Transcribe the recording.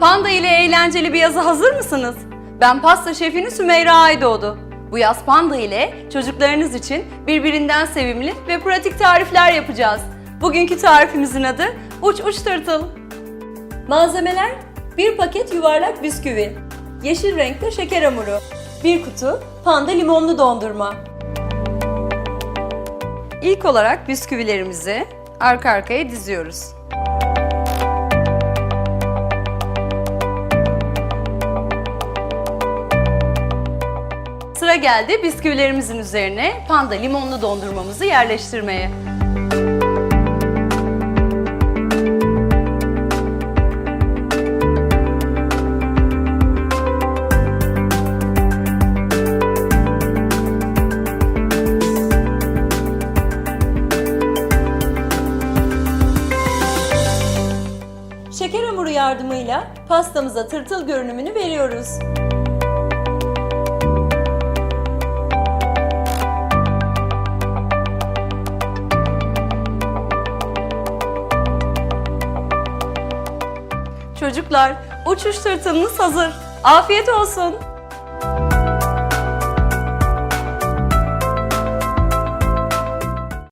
Panda ile eğlenceli bir yazı hazır mısınız? Ben pasta şefini Sümeyra Aydoğdu. Bu yaz Panda ile çocuklarınız için birbirinden sevimli ve pratik tarifler yapacağız. Bugünkü tarifimizin adı Uç Uç Tırtıl. Malzemeler 1 paket yuvarlak bisküvi, yeşil renkte şeker hamuru, 1 kutu panda limonlu dondurma. İlk olarak bisküvilerimizi arka arkaya diziyoruz. Sıra geldi bisküvilerimizin üzerine panda limonlu dondurmamızı yerleştirmeye. Şeker hamuru yardımıyla pastamıza tırtıl görünümünü veriyoruz. Çocuklar, uçuş tırtılınız hazır. Afiyet olsun.